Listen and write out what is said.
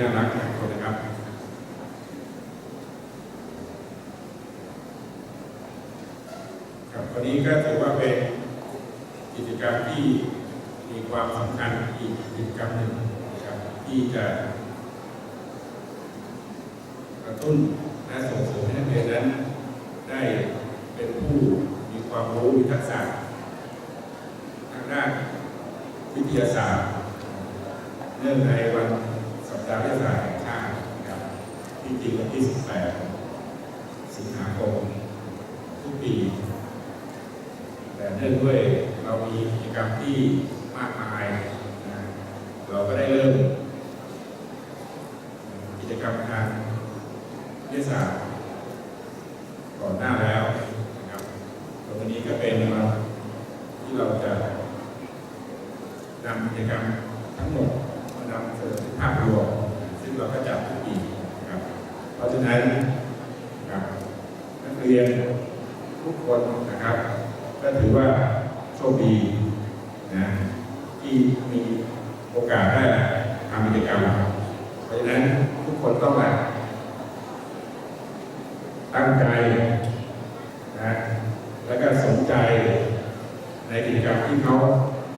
น่ารักหลายคนนะครับ ครับวันนี้ก็ถือว่าเป็นกิจกรรมที่มีความสำคัญอีกกิจกรรมหนึ่งนะครับที่จะกระตุ้นและส่งเสริมให้นักเรียนนั้น ได้เป็นผู้มีความรู้มีทักษะทางด้านวิทยาศาสตร์เนื่องในวัน สัปดาห์วิทยาศาสตร์แห่งชาตินะครับที่จริงวันที่ 18 สิงหาคมทุกปี แต่เนื่องด้วยเรามีกิจกรรมที่มากมายนะเราก็ได้เริ่ม กิจกรรมทางวิทยาศาสตร์ก่อนหน้าแล้วนะครับวันนี้ก็เป็นที่เราจะนำกิจกรรมทั้งหมดมานำเสนอภาพรวม เราก็จัดทุกปีครับเพราะฉะนั้นครับนักเรียนทุกคนนะครับ ก็ถือว่าโชคดีนะที่มีโอกาสได้ทำกิจกรรมเพราะฉะนั้นทุกคนต้องแบบตั้งใจนะแล้วก็สนใจในกิจกรรมที่เขา